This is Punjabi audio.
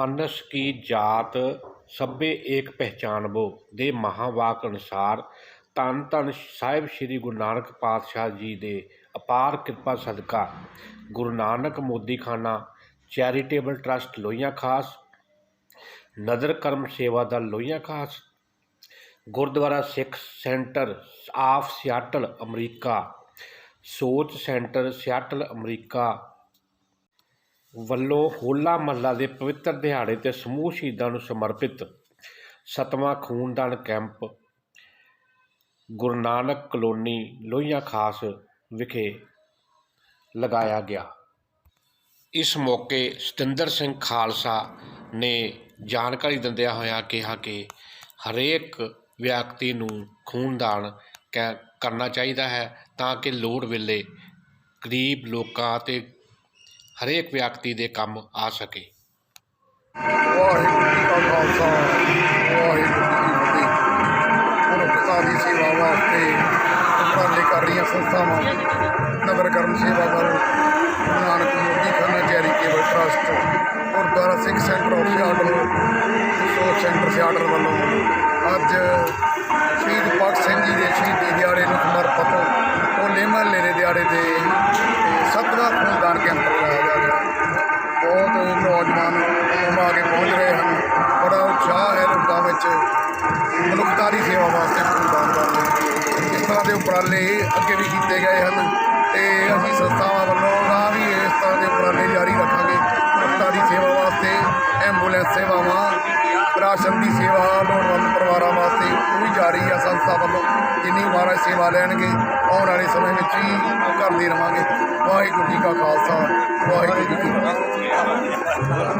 ਮਾਨਸ ਕੀ ਜਾਤ ਸਭੇ ਏਕ ਪਹਿਚਾਨਬੋ ਦੇ ਮਹਾਵਾਕ ਅਨੁਸਾਰ ਧੰਨ ਧੰਨ ਸਾਹਿਬ ਸ੍ਰੀ ਗੁਰੂ ਨਾਨਕ ਪਾਤਸ਼ਾਹ ਜੀ ਦੇ ਅਪਾਰ ਕਿਰਪਾ ਸਦਕਾ Guru Nanak Modikhana charitable trust Lohian Khas, Nadar Karam Sewa Dal Lohian Khas, Gurdwara Sikh centre of Seattle America, Soch centre Seattle America ਵੱਲੋਂ ਹੋਲਾ ਮਹੱਲਾ ਦੇ ਪਵਿੱਤਰ ਦਿਹਾੜੇ ਤੇ ਸਮੂਹ ਸ਼ਹੀਦਾਂ ਨੂੰ ਸਮਰਪਿਤ ਸਤਵਾਂ ਖੂਨਦਾਨ ਕੈਂਪ ਗੁਰੂ ਨਾਨਕ ਕਲੋਨੀ ਲੋਹੀਆਂ ਖਾਸ ਵਿਖੇ ਲਗਾਇਆ ਗਿਆ। ਇਸ ਮੌਕੇ ਸਤਿੰਦਰ ਸਿੰਘ ਖਾਲਸਾ ਨੇ ਜਾਣਕਾਰੀ ਦਿੰਦਿਆਂ ਹੋਇਆਂ ਕਿਹਾ ਕਿ ਹਰੇਕ ਵਿਅਕਤੀ ਨੂੰ ਖੂਨਦਾਨ ਕੈ- ਕਰਨਾ ਚਾਹੀਦਾ ਹੈ ਤਾਂ ਕਿ ਲੋੜ ਵੇਲੇ ਗਰੀਬ ਲੋਕਾਂ ਅਤੇ ਹਰੇਕ ਵਿਅਕਤੀ ਦੇ ਕੰਮ ਆ ਸਕੇ। ਵਾਹਿਗੁਰੂ ਜੀ ਕਾ ਖਾਲਸਾ, ਵਾਹਿਗੁਰੂ ਜੀ ਕੀ ਫਤਿਹ। ਮਨੁੱਖਤਾ ਦੀ ਸੇਵਾ ਵਾਸਤੇ ਉਪਰਾਲੇ ਕਰ ਰਹੀਆਂ ਸੰਸਥਾਵਾਂ, ਨਗਰ ਕਰਮ Sewa Dal Guru Nanak Modi Khana charitable trust, Gurdwara Singh centre of Seattle Soch centre Seattle ਵੱਲੋਂ ਅੱਜ ਸ਼ਹੀਦ ਭਗਤ ਸਿੰਘ ਜੀ ਦੇ ਸ਼ਹੀਦੀ ਦਿਹਾੜੇ ਨੂੰ ਸਮਰਪਿਤ ਹੋਲੇ ਮਹੱਲੇ ਦੇ ਦਿਹਾੜੇ ਦੇ ਤੇ ਸੱਤਵਾਂ ਖੂਨਦਾਨ ਕੈਂਪ ਮਨੁੱਖਤਾਰੀ ਸੇਵਾ ਵਾਸਤੇ ਖੂਨਦਾਨ ਕਰਦੇ ਇਸ ਤਰ੍ਹਾਂ ਦੇ ਉਪਰਾਲੇ ਅੱਗੇ ਵੀ ਕੀਤੇ ਗਏ ਹਨ ਤੇ ਅਸੀਂ ਸੰਸਥਾਵਾਂ ਵੱਲੋਂ ਆ ਵੀ ਇਸ ਤਰ੍ਹਾਂ ਦੇ ਉਪਰਾਲੇ ਜਾਰੀ ਰੱਖਾਂਗੇ। ਮਨੁੱਖਤਾਰੀ ਸੇਵਾ ਵਾਸਤੇ, ਐਂਬੂਲੈਂਸ ਸੇਵਾਵਾਂ, ਰਾਸ਼ਨ ਦੀ ਸੇਵਾ, ਲੋੜਵੰਦ ਪਰਿਵਾਰਾਂ ਵਾਸਤੇ ਉਹ ਵੀ ਜਾਰੀ ਆ ਸੰਸਥਾ ਵੱਲੋਂ, ਜਿੰਨੀ ਮਹਾਰਾਜ ਸੇਵਾ ਲੈਣਗੇ, ਆਉਣ ਵਾਲੇ ਸਮੇਂ ਵਿੱਚ ਵੀ ਕਰਦੇ ਰਹਾਂਗੇ ਵਾਹਿਗੁਰੂ ਜੀ ਕਾ ਖਾਲਸਾ, ਵਾਹਿਗੁਰੂ ਜੀ ਕੀ ਫਤਿਹ।